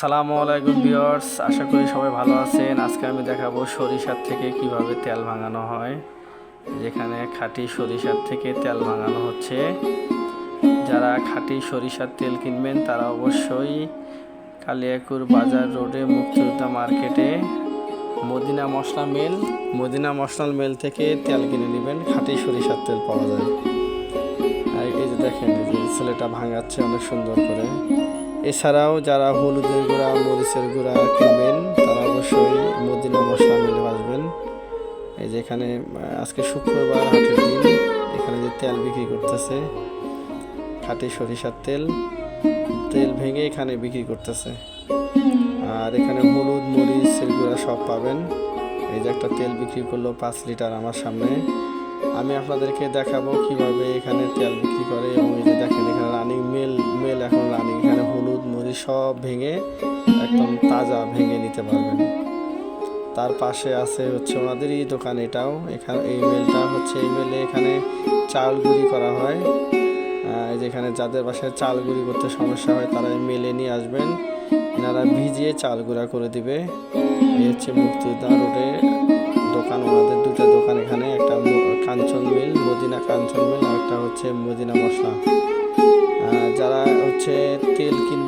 সালামু আলাইকুম ভিউয়ার্স, আশা করি সবাই ভালো আছেন। আজকে আমি দেখাবো সরিষার থেকে কীভাবে তেল ভাঙানো হয়। যেখানে খাঁটি সরিষার থেকে তেল ভাঙানো হচ্ছে। যারা খাঁটি সরিষার তেল কিনবেন, তারা অবশ্যই কালিয়াকুর বাজার রোডে মুক্তিযোদ্ধা মার্কেটে মদিনা মশলা মিল, মদিনা মশলা মিল থেকে তেল কিনে নেবেন। খাঁটি সরিষার তেল পাওয়া যায়। আর এই যে দেখেন যে ছেলেটা ভাঙাচ্ছে অনেক সুন্দর করে। এছাড়াও যারা হলুদের গুঁড়া, মরিচের গুঁড়া কিনবেন, তারা অবশ্যই মদিনা মশলা মিলে আসবেন। এই যে এখানে আজকে শুক্রবার হাটের দিন, এখানে যে তেল বিক্রি করতেছে খাঁটি সরিষার তেল তেল ভেঙে এখানে বিক্রি করতেছে। আর এখানে হলুদ, মরিচের গুঁড়া সব পাবেন। এই যে একটা তেল বিক্রি করল পাঁচ লিটার আমার সামনে। আমি আপনাদেরকে দেখাবো কীভাবে এখানে তেল বিক্রি করে মরিচ সব ভেঙে একদম তাজা ভেঙে নিতে পারবেন। তার পাশে আছে হচ্ছে ওনাদেরই দোকান এটাও। এখানে এই মেলটা হচ্ছে এই মেলে এখানে চাল গুঁড়ি করা হয়। এই যেখানে যাদের বাসায় চাল গুঁড়ি করতে সমস্যা হয় তারা এই মেলে নিয়ে আসবেন। এনারা ভিজিয়ে চাল গুঁড়া করে দিবে। এই হচ্ছে মুক্তিযোদ্ধা রোডে দোকান ওনাদের দুটো দোকান এখানে। একটা কাঞ্চন মিল, মদিনা কাঞ্চন মিল, আর একটা হচ্ছে মদিনা মশলা। যারা হচ্ছে তেল কিন